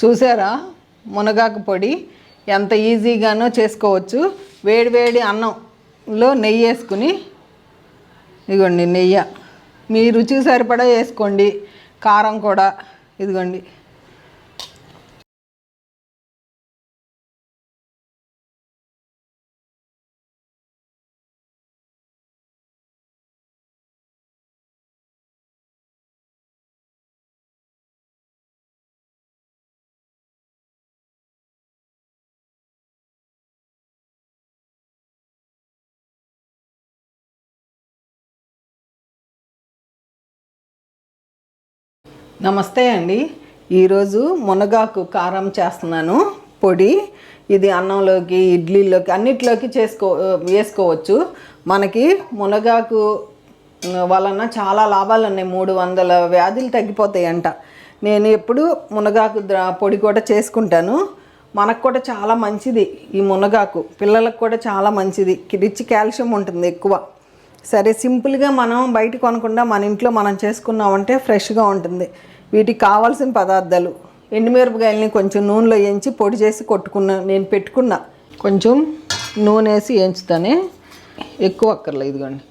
చూసారా? మునగాకు పొడి ఎంత ఈజీగానో చేసుకోవచ్చు. వేడివేడి అన్నంలో నెయ్యి వేసుకుని ఇదిగోండి నెయ్యి. మీ రుచికి సరిపడా వేసుకోండి. కారం కూడా ఇదిగోండి. నమస్తే అండి. ఈరోజు మునగాకు కారం చేస్తున్నాను. పొడి ఇది అన్నంలోకి ఇడ్లీలోకి అన్నిట్లోకి చేసుకో వేసుకోవచ్చు. మనకి మునగాకు వలన చాలా లాభాలు ఉన్నాయి. మూడు వందల వ్యాధులు తగ్గిపోతాయంట. నేను ఎప్పుడు మునగాకు పొడి కూడా చేసుకుంటాను. మనకు కూడా చాలా మంచిది ఈ మునగాకు. పిల్లలకు కూడా చాలా మంచిది. రిచ్ కాల్షియం ఉంటుంది ఎక్కువ. సరే సింపుల్గా మనం బయట కొనకుండా మన ఇంట్లో మనం చేసుకున్నామంటే ఫ్రెష్గా ఉంటుంది. వీటికి కావాల్సిన పదార్థాలు ఎండుమిరపకాయలని కొంచెం నూనెలో వేయించి పొడి చేసి కొట్టుకున్నా నేను పెట్టుకున్నా కొంచెం నూనె వేసి వేయించుతానే. ఎక్కువ అక్కర్లేదు ఇదిగోండి.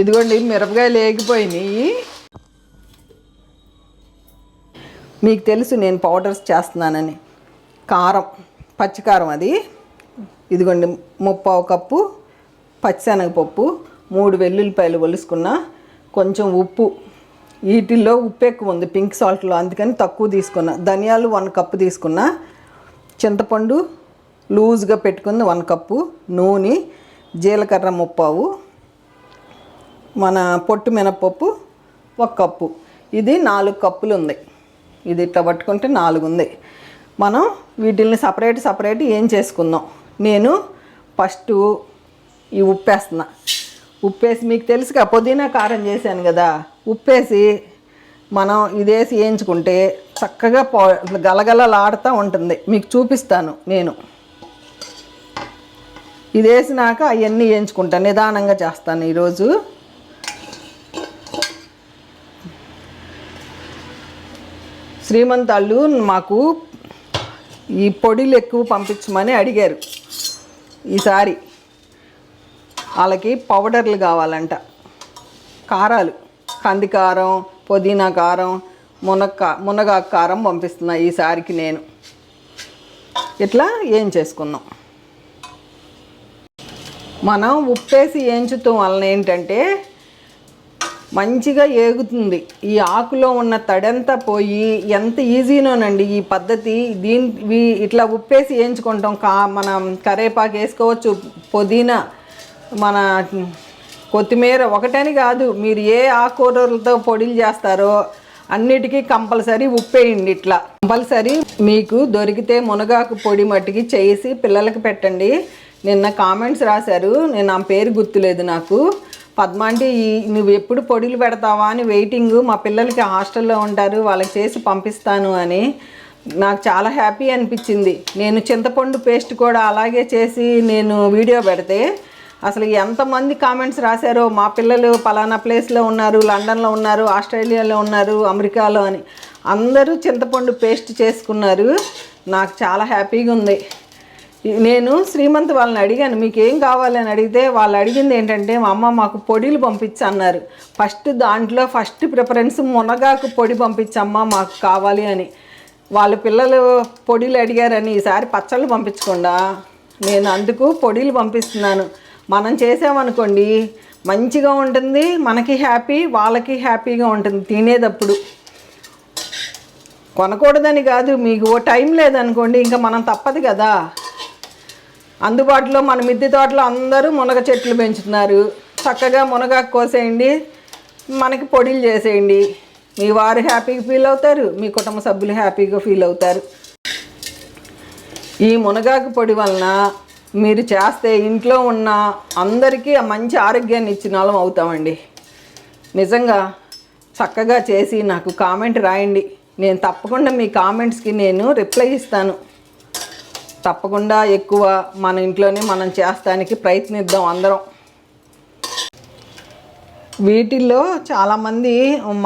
ఇదిగోండి మిరపకాయలు వేగిపోయినాయి. మీకు తెలుసు నేను పౌడర్స్ చేస్తున్నానని. కారం పచ్చికారం అది. ఇదిగోండి ముప్పావు కప్పు పచ్చిశనగపప్పు మూడు వెల్లుల్లిపాయలు ఒలుసుకున్న కొంచెం ఉప్పు వీటిల్లో ఉప్పు ఎక్కువ ఉంది పింక్ సాల్ట్లో. అందుకని తక్కువ తీసుకున్నా. ధనియాలు వన్ కప్పు తీసుకున్నా. చింతపండు లూజ్గా పెట్టుకుంది వన్ కప్పు. నూనె జీలకర్ర ముప్పావు. మన పొట్టు మినపప్పు ఒక కప్పు. ఇది నాలుగు కప్పులు ఉంది ఇది ఇట్లా పట్టుకుంటే నాలుగు ఉంది మనం వీటిల్ని సపరేట్ సపరేట్ ఏం చేసుకుందాం? నేను ఫస్ట్ ఈ ఉప్పేస్తున్నా. ఉప్పేసి మీకు తెలుసుగా పుదీనా కారం చేశాను కదా. ఉప్పేసి మనం ఇదేసి వేయించుకుంటే చక్కగా పో గలగలలాడుతూ ఉంటుంది. మీకు చూపిస్తాను నేను. ఇది వేసినాక అవన్నీ వేయించుకుంటాను నిదానంగా చేస్తాను ఈరోజు. శ్రీమంతాళ్ళు మాకు ఈ పొడిలు ఎక్కువ పంపించమని అడిగారు. ఈసారి వాళ్ళకి పౌడర్లు కావాలంట. కారాలు. కంది కారం పుదీనా కారం మునక్క మునగాకు కారం పంపిస్తున్నా ఈసారికి నేను. ఇట్లా ఏం చేసుకున్నాం? మనం ఉప్పేసి ఏంచుతాం వలన ఏంటంటే మంచిగా ఏగుతుంది. ఈ ఆకులో ఉన్న తడంతా పోయి ఎంత ఈజీనోనండి ఈ పద్ధతి. దీని ఇట్లా ఉప్పేసి వేయించుకుంటాం కా మనం కరేపాకు వేసుకోవచ్చు పుదీనా మన కొత్తిమీర ఒకటని కాదు మీరు ఏ ఆకుకూరలతో పొడిలు చేస్తారో అన్నిటికీ కంపల్సరీ ఉప్పేయండి ఇట్లా. కంపల్సరీ మీకు దొరికితే మునగాకు పొడి మట్టికి చేసి పిల్లలకి పెట్టండి. నిన్న కామెంట్స్ రాశారు నేను నా పేరు గుర్తులేదు నాకు. పద్మాంటి ఈ- నువ్వు ఎప్పుడు పొడిలు పెడతావా అని వెయిటింగ్ మా పిల్లలకి హాస్టల్లో ఉంటారు వాళ్ళకి చేసి పంపిస్తాను అని. నాకు చాలా హ్యాపీ అనిపించింది. నేను చింతపండు పేస్ట్ కూడా అలాగే చేసి నేను వీడియో పెడితే అసలు ఎంతమంది కామెంట్స్ రాశారో మా పిల్లలు పలానా ప్లేస్లో ఉన్నారు లండన్లో ఉన్నారు ఆస్ట్రేలియాలో ఉన్నారు అమెరికాలో అని. అందరూ చింతపండు పేస్ట్ చేసుకున్నారు. నాకు చాలా హ్యాపీగా ఉంది. నేను శ్రీమంత్ వాళ్ళని అడిగాను మీకు ఏం కావాలని అడిగితే వాళ్ళు అడిగింది ఏంటంటే మా అమ్మ మాకు పొడిలు పంపించన్నారు ఫస్ట్ దాంట్లో ఫస్ట్ ప్రిఫరెన్స్ మునగాకు పొడి పంపించమ్మా మాకు కావాలి అని. వాళ్ళ పిల్లలు పొడిలు అడిగారని ఈసారి పచ్చళ్ళు పంపించకుండా నేను అందుకు పొడిలు పంపిస్తున్నాను. మనం చేసామనుకోండి మంచిగా ఉంటుంది మనకి హ్యాపీ వాళ్ళకి హ్యాపీగా ఉంటుంది తినేటప్పుడు. కొనకూడదని కాదు మీకు ఓ టైం లేదనుకోండి ఇంకా మనం తప్పదు కదా. అందుబాటులో మన మిద్దె తోటలో అందరూ మునగ చెట్లు పెంచుతున్నారు. చక్కగా మునగాకు కోసేయండి మనకి పొడిలు చేసేయండి. మీ వారు హ్యాపీగా ఫీల్ అవుతారు మీ కుటుంబ సభ్యులు హ్యాపీగా ఫీల్ అవుతారు. ఈ మునగాకు పొడి వలన మీరు చేస్తే ఇంట్లో ఉన్న అందరికీ ఆ మంచి ఆరోగ్యాన్ని ఇచ్చిన వాళ్ళం అవుతామండి. నిజంగా చక్కగా చేసి నాకు కామెంట్ రాయండి. నేను తప్పకుండా మీ కామెంట్స్కి నేను రిప్లై ఇస్తాను. తప్పకుండా ఎక్కువ మన ఇంట్లోనే మనం చేస్తానికి ప్రయత్నిద్దాం అందరం. వీటిల్లో చాలామంది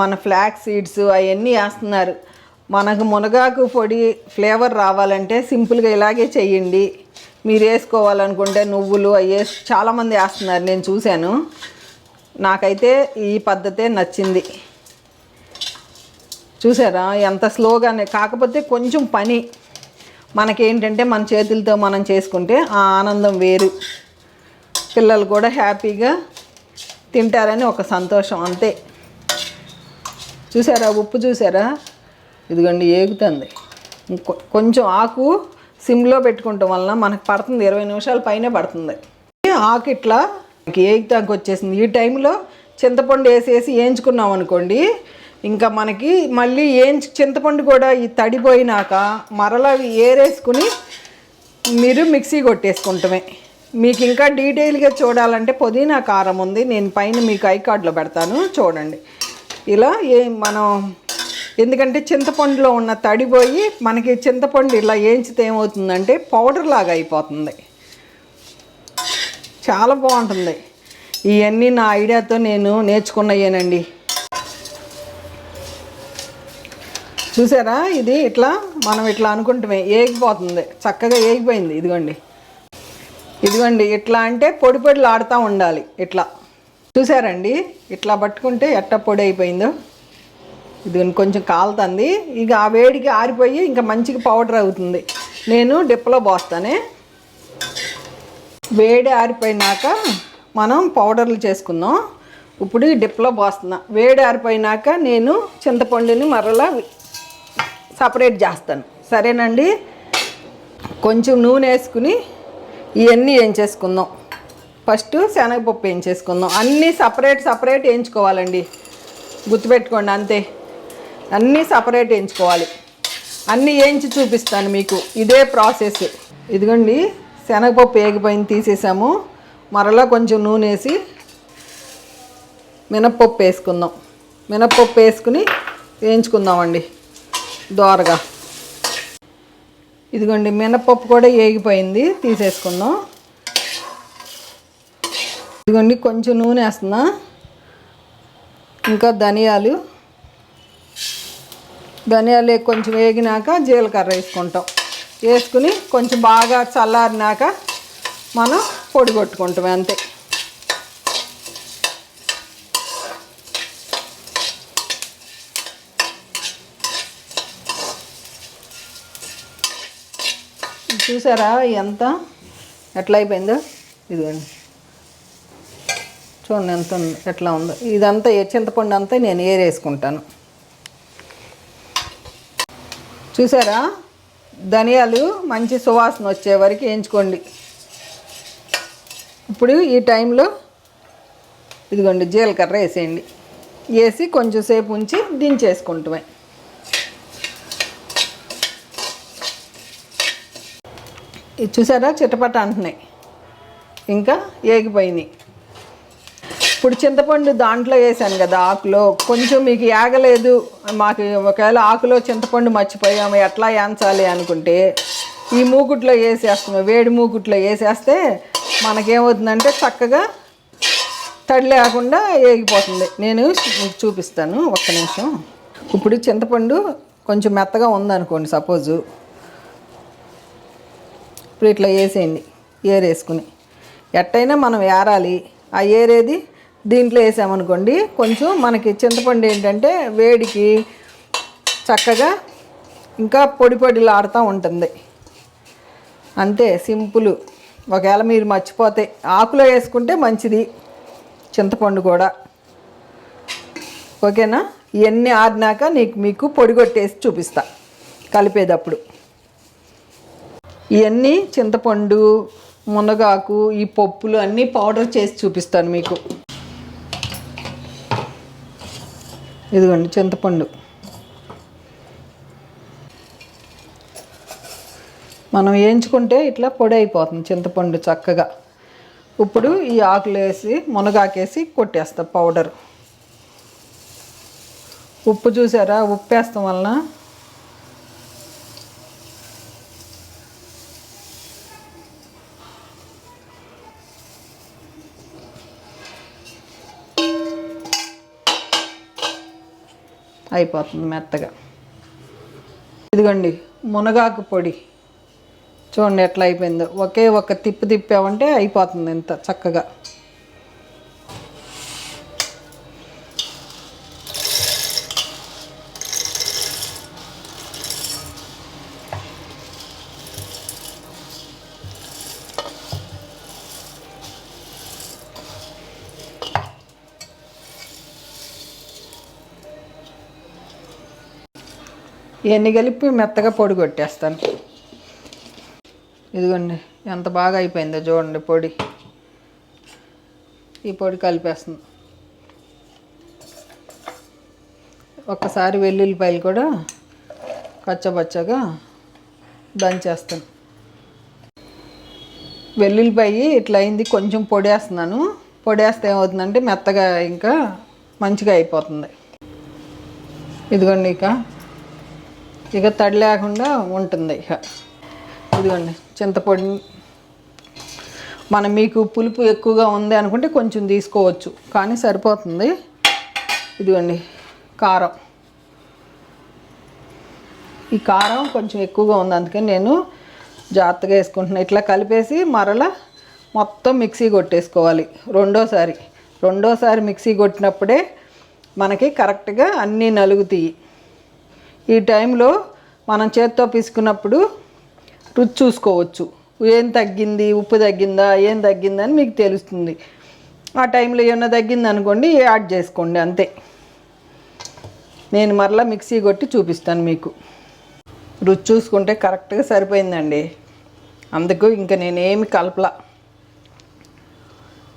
మన ఫ్లాక్ సీడ్స్ అవన్నీ వేస్తున్నారు. మనకు మునగాకు పొడి ఫ్లేవర్ రావాలంటే సింపుల్గా ఇలాగే చెయ్యండి మీరు వేసుకోవాలనుకుంటే నువ్వులు అవి వేసి చాలామంది వేస్తున్నారు నేను చూశాను. నాకైతే ఈ పద్ధతే నచ్చింది. చూసారా ఎంత స్లోగానే కాకపోతే కొంచెం పని. మనకేంటంటే మన చేతులతో మనం చేసుకుంటే ఆ ఆనందం వేరు. పిల్లలు కూడా హ్యాపీగా తింటారని ఒక సంతోషం అంతే. చూసారా ఉప్పు చూసారా ఇదిగోండి ఏగుతుంది. కొంచెం ఆకు సిమ్లో పెట్టుకుంటాం వలన మనకు పడుతుంది ఇరవై నిమిషాల పైనే పడుతుంది. ఆకు ఇట్లా మనకి వచ్చేసింది? ఈ టైంలో చింతపండు వేసేసి వేయించుకున్నాం అనుకోండి ఇంకా మనకి మళ్ళీ ఏంచి చింతపండు కూడా ఈ తడిపోయినాక మరలా అవి ఏరేసుకుని మీరు మిక్సీ కొట్టేసుకుంటమే. మీకు ఇంకా డీటెయిల్గా చూడాలంటే పుదీనా కారం ఉంది నేను పైన మీకు ఐ కార్డులో పెడతాను చూడండి. ఇలా ఏ మనం ఎందుకంటే చింతపండులో ఉన్న తడిపోయి మనకి చింతపండు ఇలా వేయించితే ఏమవుతుందంటే పౌడర్ లాగా అయిపోతుంది. చాలా బాగుంటుంది. ఇవన్నీ నా ఐడియాతో నేను నేర్చుకున్నాయేనండి. చూసారా? ఇది ఇట్లా మనం ఇట్లా అనుకుంటామే ఏగిపోతుంది. చక్కగా ఏగిపోయింది. ఇదిగోండి. ఇదిగోండి ఇట్లా అంటే పొడి పొడిలు ఆడుతూ ఉండాలి. ఇట్లా. చూసారండి? ఇట్లా పట్టుకుంటే ఎట్ట పొడి అయిపోయిందో? ఇది కొంచెం కాలుతుంది. ఇక ఆ వేడికి ఆరిపోయి ఇంకా మంచిగా పౌడర్ అవుతుంది. నేను డిప్పలో పోస్తానే. వేడి ఆరిపోయినాక మనం పౌడర్లు చేసుకుందాం. ఇప్పుడు డిప్లో డిప్పలో పోస్తున్నా. వేడి ఆరిపోయినాక నేను చింతపండుని మరలా సపరేట్ చేస్తాను. సరేనండి? కొంచెం నూనె వేసుకుని ఇవన్నీ వేయించేసుకుందాం. ఫస్ట్ శనగపప్పు వేయించేసుకుందాం. అన్నీ సపరేట్ సపరేట్ వేయించుకోవాలండి. గుర్తుపెట్టుకోండి అంతే. అన్నీ సపరేట్ వేయించుకోవాలి. అన్నీ వేయించి చూపిస్తాను మీకు. ఇదే ప్రాసెస్. ఇదిగోండి శనగపప్పు వేగిపోయింది తీసేసాము. మరలా కొంచెం నూనె వేసి మినప్పప్పు వేసుకుందాం. మినప్పప్పు వేసుకుని వేయించుకుందామండి దోరగా. ఇదిగోండి మినపప్పు కూడా వేగిపోయింది తీసేసుకుందాం. ఇదిగోండి కొంచెం నూనె వేస్తున్నా. ఇంకా ధనియాలు ధనియాలు కొంచెం వేగినాక జీలకర్ర వేసుకుంటాం. వేసుకుని కొంచెం బాగా చల్లారినాక మనం పొడి కొట్టుకుంటాం అంతే. చూసారా ఎంత? ఎట్లా అయిపోయిందో? ఇదిగోండి. చూడండి ఎంత ఉంది ఎట్లా ఉందో. ఇదంతా చింతపండు అంతా నేను ఏరేసుకుంటాను. చూసారా? ధనియాలు మంచి సువాసన వచ్చే వరకు వేయించుకోండి. ఇప్పుడు ఈ టైంలో ఇదిగోండి జీలకర్ర వేసేయండి. వేసి కొంచెం సేపు ఉంచి దించేసుకుంటామే. ఇది చూసారా? చిటపట అంటున్నాయి. ఇంకా ఏగిపోయినాయి. ఇప్పుడు చింతపండు దాంట్లో వేసాను కదా ఆకులో. కొంచెం మీకు ఏగలేదు మాకు ఒకవేళ ఆకులో చింతపండు మర్చిపోయాము ఎట్లా ఏంచాలి అనుకుంటే ఈ మూకుట్లో వేసేస్తాము వేడి మూకుట్లో వేసేస్తే మనకేమవుతుందంటే చక్కగా తడి లేకుండా ఏగిపోతుంది నేను మీకు చూపిస్తాను ఒక్క నిమిషం. ఇప్పుడు చింతపండు కొంచెం మెత్తగా ఉందనుకోండి సపోజు. ఇప్పుడు ఇట్లా వేసేయండి ఏరేసుకుని. ఎట్టయినా మనం ఏరాలి. ఆ ఏరేది దీంట్లో వేసామనుకోండి కొంచెం మనకి చింతపండు ఏంటంటే వేడికి చక్కగా ఇంకా పొడి పొడిలాడుతూ ఉంటుంది. అంతే సింపుల్. ఒకవేళ మీరు మర్చిపోతే ఆకులో వేసుకుంటే మంచిది చింతపండు కూడా. ఓకేనా? ఇవన్నీ ఆడినాక నీకు మీకు పొడి కొట్టేసి చూపిస్తా కలిపేటప్పుడు. ఇవన్నీ చింతపండు మునగాకు ఈ పప్పులు అన్నీ పౌడర్ చేసి చూపిస్తాను మీకు. ఇదిగోండి చింతపండు. మనం వేయించుకుంటే ఇట్లా పొడి అయిపోతుంది చింతపండు చక్కగా. ఇప్పుడు ఈ ఆకులు వేసి మునగాకేసి కొట్టేస్తా పౌడర్. ఉప్పు చూసారా? ఉప్పు వేస్తాం వలన అయిపోతుంది మెత్తగా. ఇదిగోండి మునగాకు పొడి. చూడండి ఎట్లా అయిపోయిందో. ఒకే ఒక తిప్పు తిప్పామంటే అయిపోతుంది ఇంత చక్కగా. ఇవన్నీ కలిపి మెత్తగా పొడి కొట్టేస్తాను. ఇదిగోండి ఎంత బాగా అయిపోయిందో చూడండి పొడి. ఈ పొడి కలిపేస్తుంది ఒక్కసారి వెల్లుల్లిపాయలు కూడా కచ్చబచ్చగా దంచేస్తాను. వెల్లుల్లిపాయి ఇట్లా అయింది కొంచెం పొడేస్తున్నాను. పొడేస్తే ఏమవుతుందంటే మెత్తగా ఇంకా మంచిగా అయిపోతుంది. ఇదిగోండి ఇక. ఇక తడి లేకుండా ఉంటుంది ఇక. ఇదిగోండి చింతపొడి. మనం మీకు పులుపు ఎక్కువగా ఉంది అనుకుంటే కొంచెం తీసుకోవచ్చు కానీ సరిపోతుంది. ఇదిగోండి కారం. ఈ కారం కొంచెం ఎక్కువగా ఉంది అందుకని నేను జాగ్రత్తగా వేసుకుంటున్నాను ఇట్లా కలిపేసి మరలా మొత్తం మిక్సీ కొట్టేసుకోవాలి రెండోసారి. రెండోసారి మిక్సీ కొట్టినప్పుడే మనకి కరెక్ట్గా అన్నీ నలుగుతాయి. ఈ టైంలో మనం చేత్తో పిసుకున్నప్పుడు రుచి చూసుకోవచ్చు. ఏం తగ్గింది? ఉప్పు తగ్గిందా? ఏం తగ్గిందా అని మీకు తెలుస్తుంది. ఆ టైంలో ఏమన్నా తగ్గింది అనుకోండి యాడ్ చేసుకోండి అంతే. నేను మరలా మిక్సీ కొట్టి చూపిస్తాను మీకు. రుచి చూసుకుంటే కరెక్ట్గా సరిపోయిందండి. అందుకు ఇంకా నేనేమి కలపలా.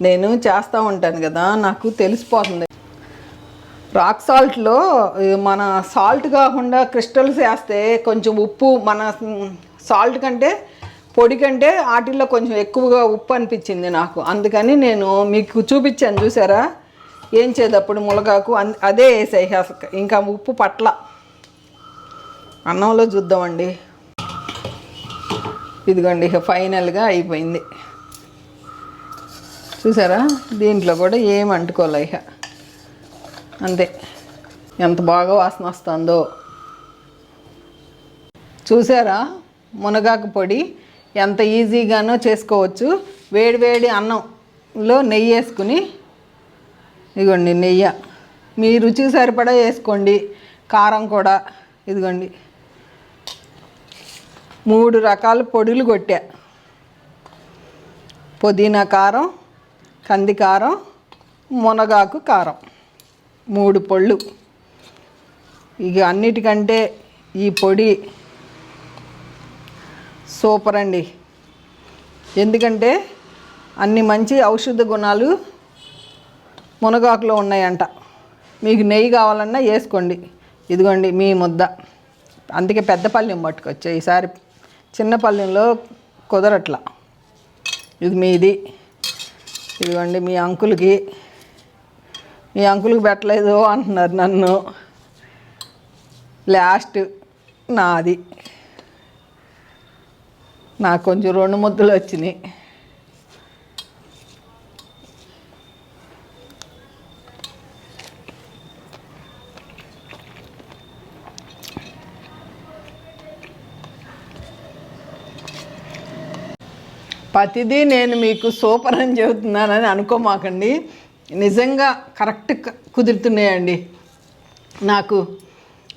నేను చేస్తూ ఉంటాను కదా నాకు తెలిసిపోతుంది. రాక్ సాల్ట్లో మన సాల్ట్ కాకుండా క్రిస్టల్స్ వేస్తే కొంచెం ఉప్పు మన సాల్ట్ కంటే పొడి కంటే వాటిల్లో కొంచెం ఎక్కువగా ఉప్పు అనిపించింది నాకు. అందుకని నేను మీకు చూపించాను చూసారా? ఏం చేదప్పుడు ములగాకు అన్- అదే వేసాయి ఇంకా ఉప్పు పట్ల. అన్నంలో చూద్దామండి. ఇదిగోండి ఇక ఫైనల్గా అయిపోయింది. చూసారా? దీంట్లో కూడా ఏం అంటుకోలే ఇక. అంతే. ఎంత బాగా వాసన వస్తుందో. చూసారా? మునగాకు పొడి ఎంత ఈజీగానో చేసుకోవచ్చు. వేడివేడి అన్నంలో నెయ్యి వేసుకుని ఇదిగోండి నెయ్యి. మీ రుచికి సరిపడా వేసుకోండి. కారం కూడా ఇదిగోండి. మూడు రకాల పొడులు కొట్టా. పుదీనా కారం కంది కారం మునగాకు కారం. మూడు పళ్ళు. ఇక అన్నిటికంటే ఈ పొడి సూపర్ అండి. ఎందుకంటే అన్ని మంచి ఔషధ గుణాలు మునగాకులో ఉన్నాయంట. మీకు నెయ్యి కావాలన్నా వేసుకోండి. ఇదిగోండి మీ ముద్ద. అందుకే పెద్ద పళ్ళెం పట్టుకొచ్చా. ఈసారి చిన్న పళ్ళెంలో కుదరట్లా. ఇది మీది. ఇదిగోండి మీ అంకుల్కి. మీ అంకుల్కి పెట్టలేదు అంటున్నారు నన్ను. లాస్ట్ నాది. నాకు కొంచెం రెండు ముద్దలు వచ్చినాయి. ప్రతిదీ నేను మీకు సూపర్ అని చెబుతున్నానని అనుకోమాకండి. నిజంగా కరెక్ట్ కుదురుతున్నాయండి. నాకు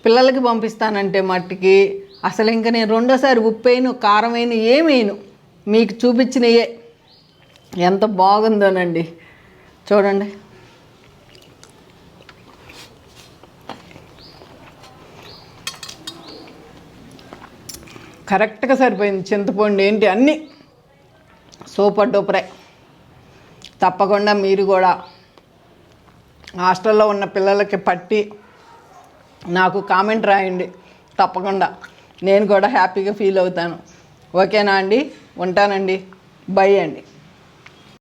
పిల్లలకి పంపిస్తానంటే మట్టికి అసలు ఇంకా నేను రెండోసారి ఉప్పేను కారమైన ఏమేను మీకు చూపించినయే. ఎంత బాగుందోనండి. చూడండి. కరెక్ట్గా సరిపోయింది చింతపండు ఏంటి అన్నీ. సూపర్ డూపరే. తప్పకుండా మీరు కూడా హాస్టల్లో ఉన్న పిల్లలకి పట్టి నాకు కామెంట్ రాయండి తప్పకుండా. నేను కూడా హ్యాపీగా ఫీల్ అవుతాను. ఓకేనా అండి? ఉంటానండి. బై అండి.